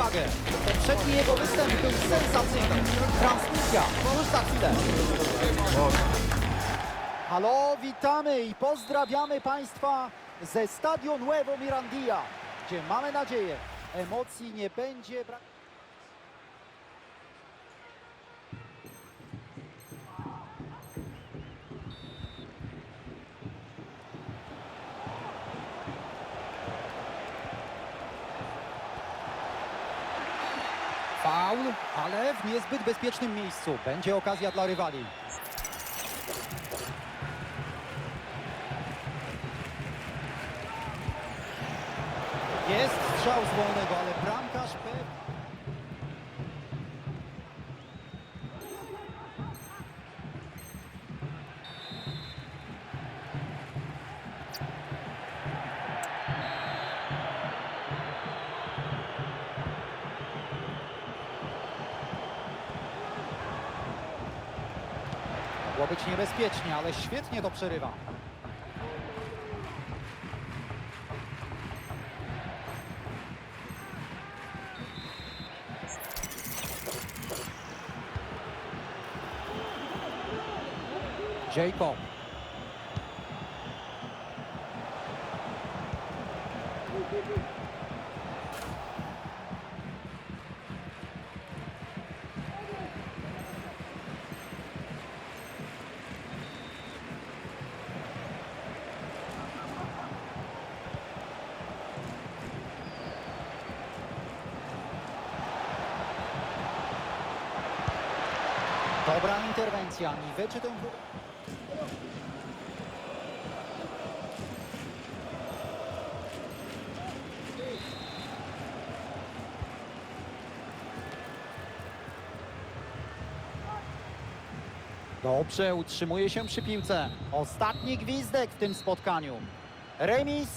uwagę. Poprzedni jego występ był sensacyjny. Transmisja, już za chwilę. Halo, witamy i pozdrawiamy Państwa ze Stadio Nuevo Mirandia, gdzie mamy nadzieję, emocji nie będzie brak. Faul, ale w niezbyt bezpiecznym miejscu. Będzie okazja dla rywali. Jest strzał z wolnego, ale bramkarz ale świetnie to przerywa. Jacob. Dobra interwencja, niweczy tę... Dobrze, utrzymuje się przy piłce. Ostatni gwizdek w tym spotkaniu. Remis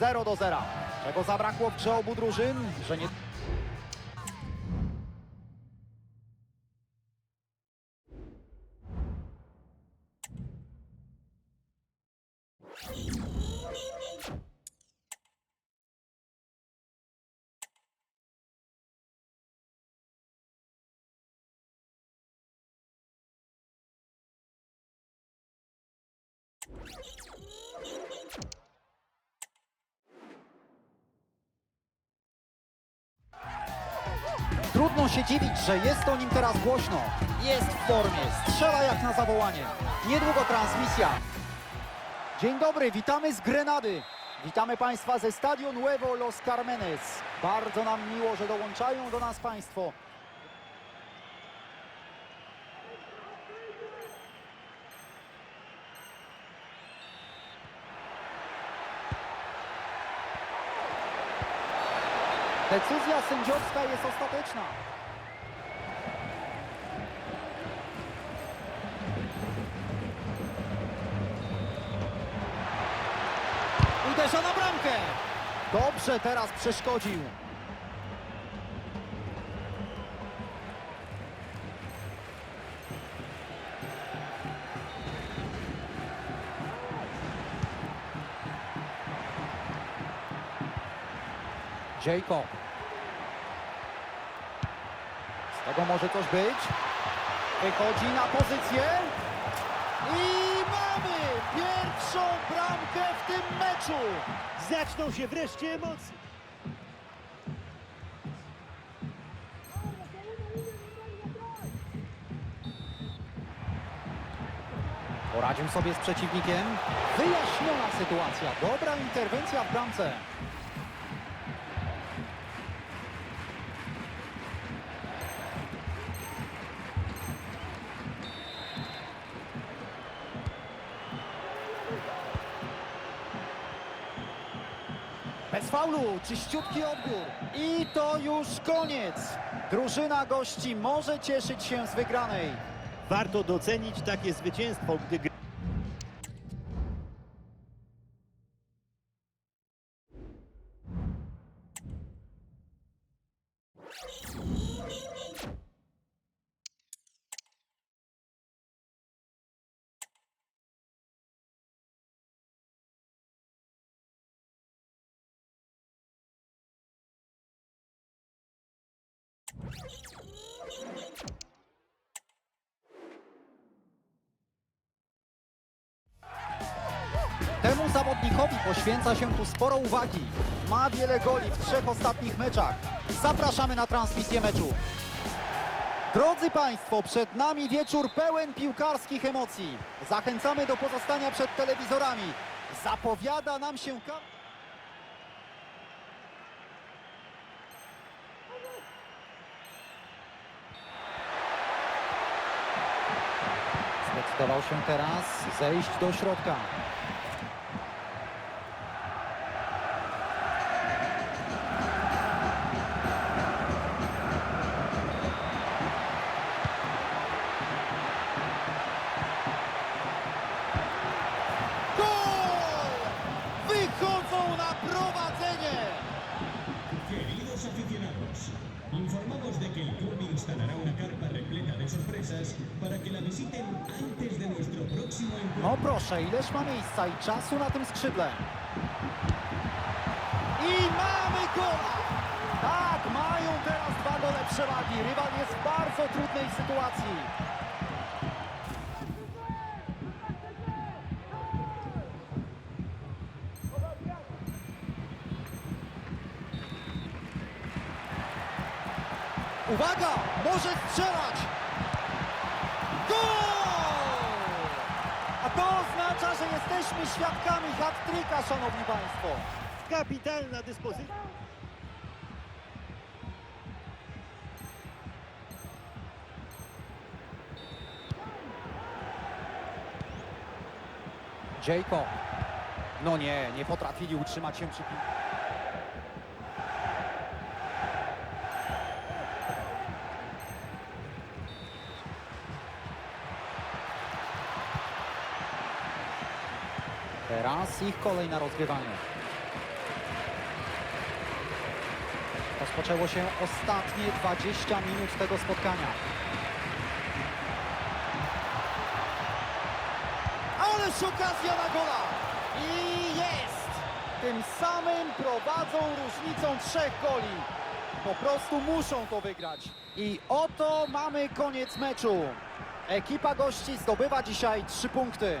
0 do 0. Czego zabrakło w obu drużyn? Że nie... się dziwić, że jest o nim teraz głośno. Jest w formie, strzela jak na zawołanie. Niedługo transmisja. Dzień dobry, witamy z Grenady. Witamy Państwa ze Stadio Nuevo Los Carmenes. Bardzo nam miło, że dołączają do nas Państwo. Decyzja sędziowska jest ostateczna. Dobrze teraz przeszkodził. Jacob. Z tego może coś być. Wychodzi na pozycję. Pierwszą bramkę w tym meczu. Zaczną się wreszcie emocje. Poradził sobie z przeciwnikiem. Wyjaśniona sytuacja. Dobra interwencja w bramce. Bez faulu, czyściutki odbiór. I to już koniec. Drużyna gości może cieszyć się z wygranej. Warto docenić takie zwycięstwo, gdy Temu zawodnikowi poświęca się tu sporo uwagi. Ma wiele goli w trzech ostatnich meczach. Zapraszamy na transmisję meczu. Drodzy Państwo, przed nami wieczór pełen piłkarskich emocji. Zachęcamy do pozostania przed telewizorami. Zapowiada nam się... Zdecydował się teraz zejść do środka. Ma miejsca i czasu na tym skrzydle. I mamy gola! Tak, mają teraz dwa gole przewagi. Rywal jest w bardzo trudnej sytuacji. Uwaga! Może strzelać! Że jesteśmy świadkami hat-tricka, szanowni państwo. Kapitalna dyspozycja. Jacob. No nie, nie potrafili utrzymać się przy piłce. Teraz ich kolej na rozgrywanie. Rozpoczęło się ostatnie 20 minut tego spotkania. Ależ okazja na gola! I jest! Tym samym prowadzą różnicą trzech goli. Po prostu muszą to wygrać. I oto mamy koniec meczu. Ekipa gości zdobywa dzisiaj trzy punkty.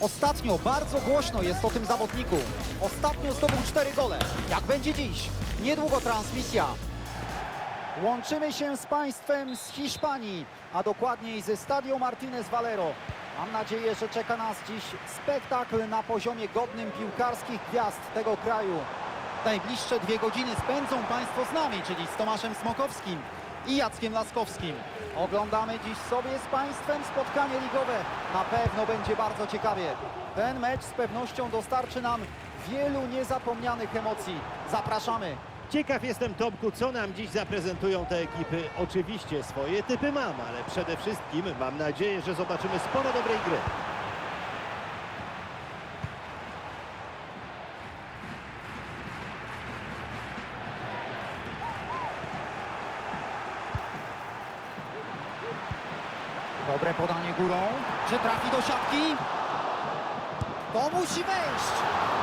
Ostatnio bardzo głośno jest o tym zawodniku. Ostatnio zdobył cztery gole. Jak będzie dziś? Niedługo transmisja. Łączymy się z Państwem z Hiszpanii, a dokładniej ze Stadio Martinez Valero. Mam nadzieję, że czeka nas dziś spektakl na poziomie godnym piłkarskich gwiazd tego kraju. Najbliższe dwie godziny spędzą Państwo z nami, czyli z Tomaszem Smokowskim i Jackiem Laskowskim. Oglądamy dziś sobie z Państwem spotkanie ligowe. Na pewno będzie bardzo ciekawie. Ten mecz z pewnością dostarczy nam wielu niezapomnianych emocji. Zapraszamy. Ciekaw jestem, Tomku, co nam dziś zaprezentują te ekipy. Oczywiście swoje typy mam, ale przede wszystkim mam nadzieję, że zobaczymy sporo dobrej gry. Dobre podanie górą. Czy trafi do siatki? To musi wejść.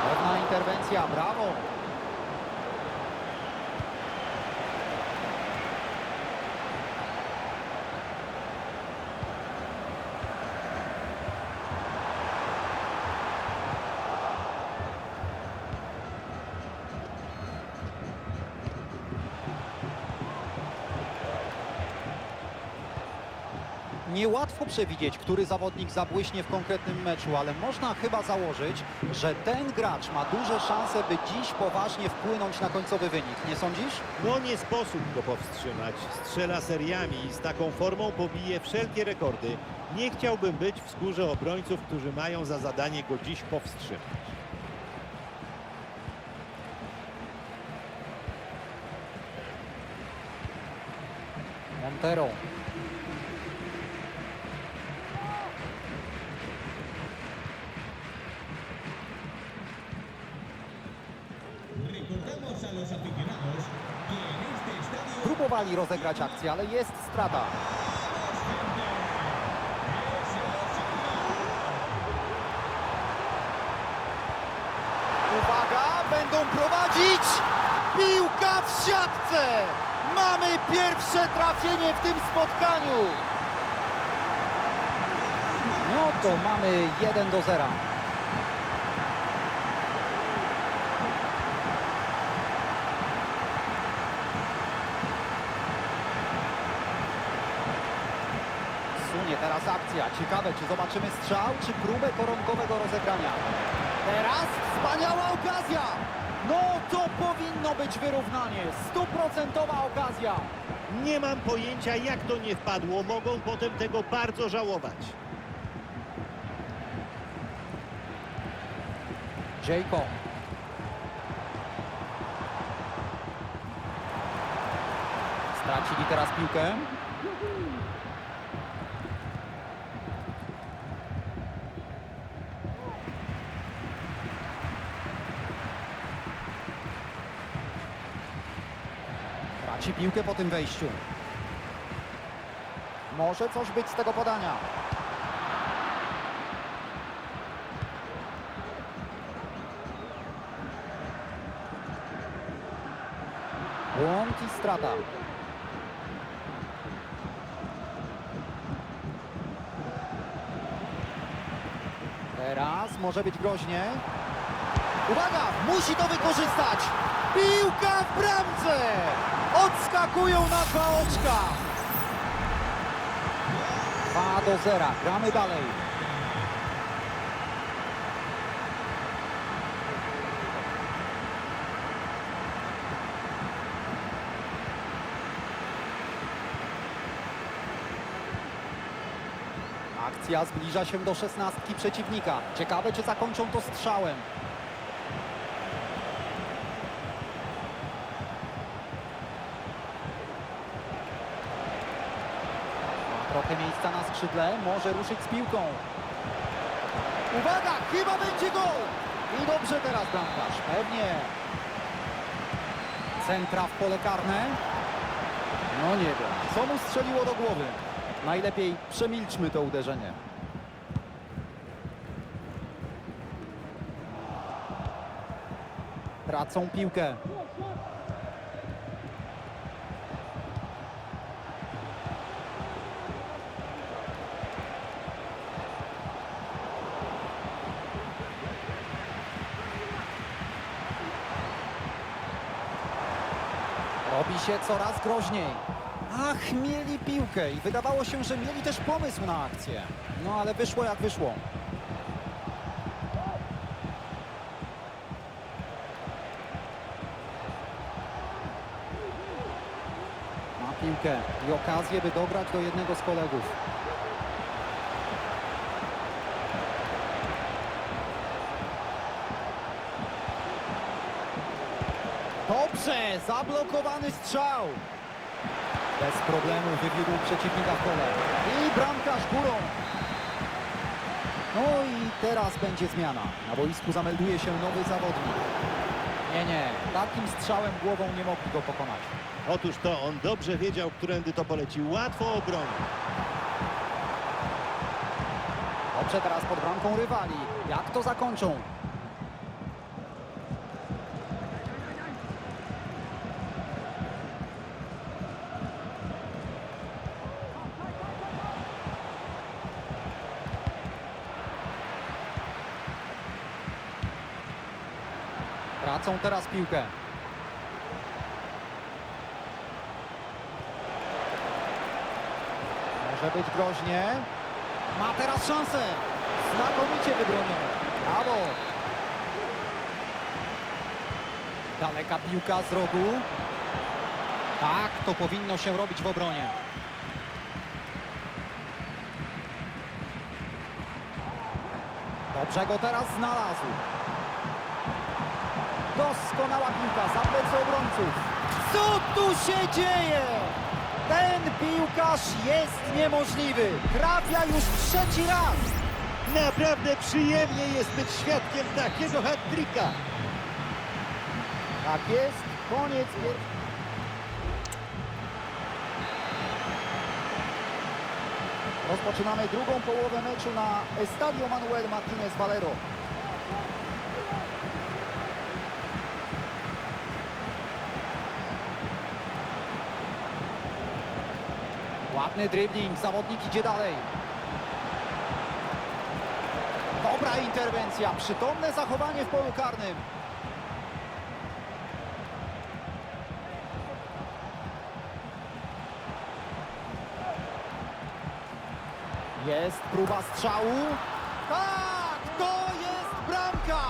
Pewna interwencja, brawo. Niełatwo przewidzieć, który zawodnik zabłyśnie w konkretnym meczu, ale można chyba założyć, że ten gracz ma duże szanse, by dziś poważnie wpłynąć na końcowy wynik. Nie sądzisz? No nie sposób go powstrzymać. Strzela seriami i z taką formą pobije wszelkie rekordy. Nie chciałbym być w skórze obrońców, którzy mają za zadanie go dziś powstrzymać. Montero. Próbowali rozegrać akcję, ale jest strata. Uwaga, będą prowadzić! Piłka w siatce! Mamy pierwsze trafienie w tym spotkaniu! No to mamy 1 do 0. Sunie teraz akcja. Ciekawe, czy zobaczymy strzał, czy próbę koronkowego rozegrania. Teraz wspaniała okazja! No to powinno być wyrównanie. Stuprocentowa okazja. Nie mam pojęcia, jak to nie wpadło. Mogą potem tego bardzo żałować. Jacob. Stracili teraz piłkę. Traci piłkę po tym wejściu. Może coś być z tego podania. Błąd i strata. Teraz może być groźnie. Uwaga! Musi to wykorzystać! Piłka w bramce! Odskakują na dwa oczka! 2 do 0. Gramy dalej. Akcja zbliża się do szesnastki przeciwnika. Ciekawe, czy zakończą to strzałem. Ma trochę miejsca na skrzydle, może ruszyć z piłką. Uwaga, chyba będzie gol! I dobrze teraz bramkarz, pewnie. Centra w pole karne. No nie wiem, co mu strzeliło do głowy. Najlepiej przemilczmy to uderzenie. Tracą piłkę. Coraz groźniej. Ach, mieli piłkę i wydawało się, że mieli też pomysł na akcję. No ale wyszło jak wyszło. Ma piłkę i okazję, by dograć do jednego z kolegów. Zablokowany strzał. Bez problemu wywiódł przeciwnika w pole. I bramkarz górą. No i teraz będzie zmiana. Na boisku zamelduje się nowy zawodnik. Nie, nie, takim strzałem głową nie mogli go pokonać. Otóż to on dobrze wiedział, którędy to poleci. Łatwo obronił. Dobrze teraz pod bramką rywali. Jak to zakończą? Tracą teraz piłkę. Może być groźnie. Ma teraz szansę. Znakomicie wybronione. Brawo. Daleka piłka z rogu. Tak, to powinno się robić w obronie. Dobrze go teraz znalazł. Doskonała piłka za plecy obrońców. Co tu się dzieje? Ten piłkarz jest niemożliwy. Trafia już trzeci raz. Naprawdę przyjemnie jest być świadkiem takiego hat-tricka. Tak jest, koniec. Rozpoczynamy drugą połowę meczu na Estadio Manuel Martinez Valero. Ładny dribbling, zawodnik idzie dalej. Dobra interwencja, przytomne zachowanie w polu karnym. Jest próba strzału. Tak, to jest bramka!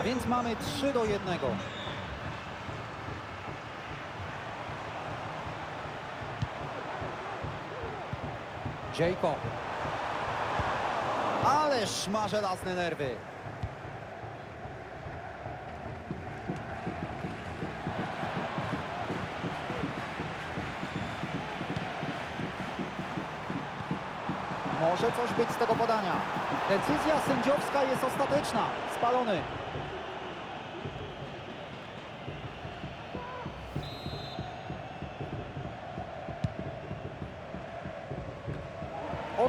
A więc mamy 3 do 1. Jacob. Ależ ma żelazne nerwy. Może coś być z tego podania. Decyzja sędziowska jest ostateczna. Spalony.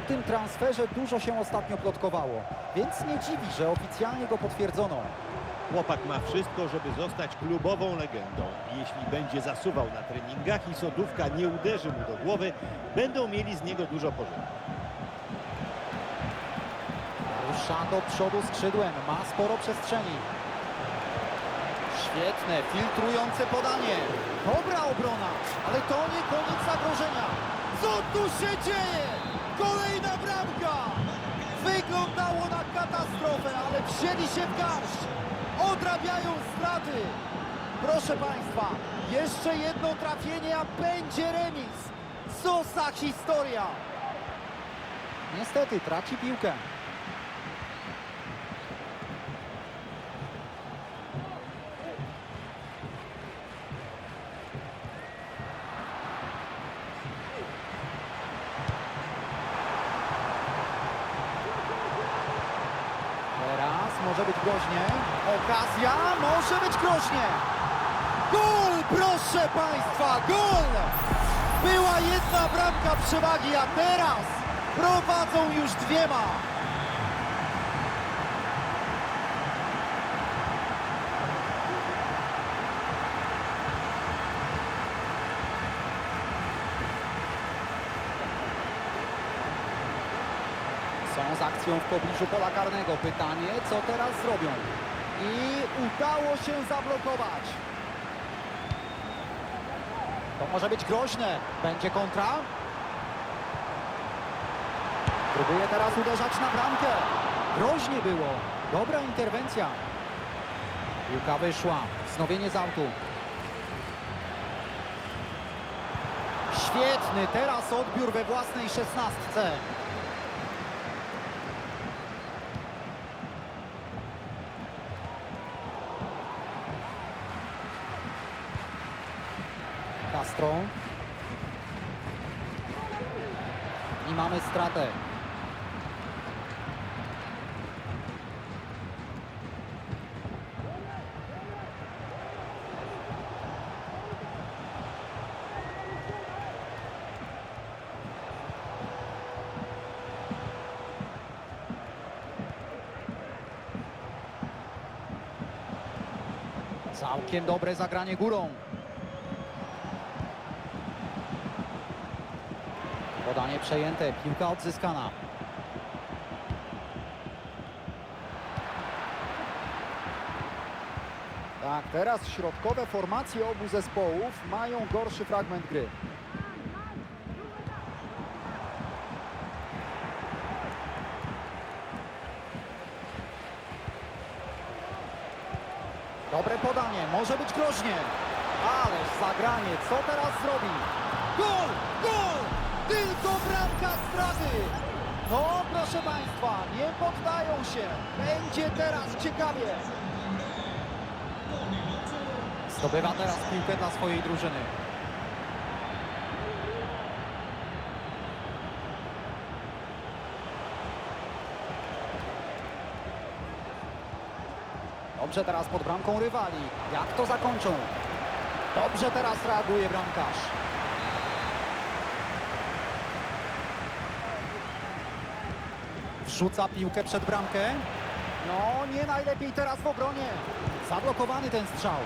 Tym transferze dużo się ostatnio plotkowało, więc nie dziwi, że oficjalnie go potwierdzono. Chłopak ma wszystko, żeby zostać klubową legendą. Jeśli będzie zasuwał na treningach i sodówka nie uderzy mu do głowy, będą mieli z niego dużo pożytku. Rusza do przodu skrzydłem, ma sporo przestrzeni. Świetne, filtrujące podanie. Dobra obrona, ale to nie koniec zagrożenia. Co tu się dzieje? Kolejna bramka! Wyglądało na katastrofę, ale wzięli się w garść. Odrabiają straty. Proszę Państwa, jeszcze jedno trafienie, a będzie remis. Co za historia! Niestety traci piłkę. Teraz może być groźnie. Okazja, może być groźnie. Gol, proszę Państwa, gol! Była jedna bramka przewagi, a teraz prowadzą już dwiema. Akcją w pobliżu pola karnego. Pytanie, co teraz zrobią? I udało się zablokować. To może być groźne. Będzie kontra. Próbuje teraz uderzać na bramkę. Groźnie było. Dobra interwencja. Piłka wyszła. Wznowienie z autu. Świetny teraz odbiór we własnej szesnastce. Castro. I mamy stratę. Całkiem dobre zagranie górą. Podanie przejęte, piłka odzyskana. Tak, teraz środkowe formacje obu zespołów mają gorszy fragment gry. Dobre podanie, może być groźnie. Ależ zagranie, co teraz zrobi? Gol! Gol! Tylko bramka straty! No, proszę Państwa, nie poddają się. Będzie teraz ciekawie. Zdobywa teraz piłkę dla swojej drużyny. Dobrze teraz pod bramką rywali. Jak to zakończą? Dobrze teraz reaguje bramkarz. Wrzuca piłkę przed bramkę. No, nie najlepiej teraz w obronie. Zablokowany ten strzał.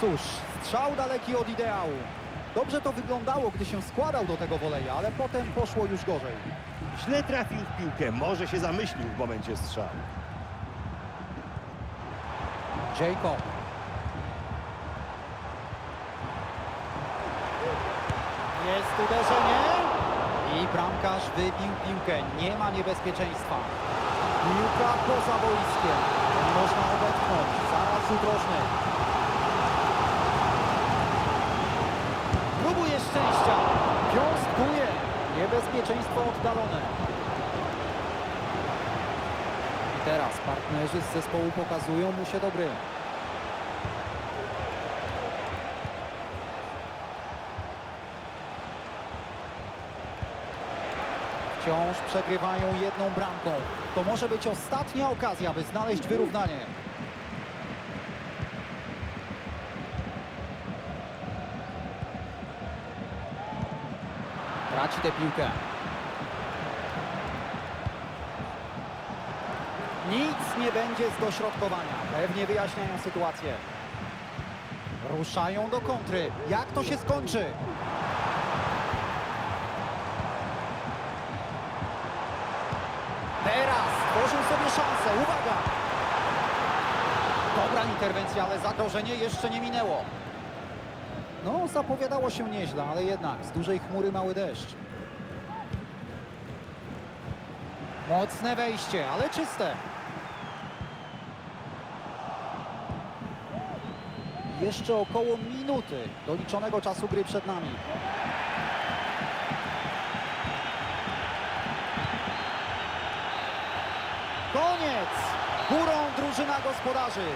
Cóż, strzał daleki od ideału. Dobrze to wyglądało, gdy się składał do tego woleja, ale potem poszło już gorzej. Źle trafił w piłkę, może się zamyślił w momencie strzału. Jacob. Jest uderzenie. I bramkarz wybił piłkę. Nie ma niebezpieczeństwa. Piłka poza boiskiem. Można odetchnąć. Zaraz udrożny. Próbuje szczęścia. Piąstkuje. Niebezpieczeństwo oddalone. I teraz partnerzy z zespołu pokazują mu się dobry. Wciąż przegrywają jedną bramką. To może być ostatnia okazja, by znaleźć wyrównanie. Traci tę piłkę. Nic nie będzie z dośrodkowania. Pewnie wyjaśniają sytuację. Ruszają do kontry. Jak to się skończy? Teraz tworzył sobie szansę. Uwaga! Dobra interwencja, ale zagrożenie jeszcze nie minęło. No, zapowiadało się nieźle, ale jednak z dużej chmury mały deszcz. Mocne wejście, ale czyste. Jeszcze około minuty doliczonego czasu gry przed nami. Koniec! Górą drużyna gospodarzy.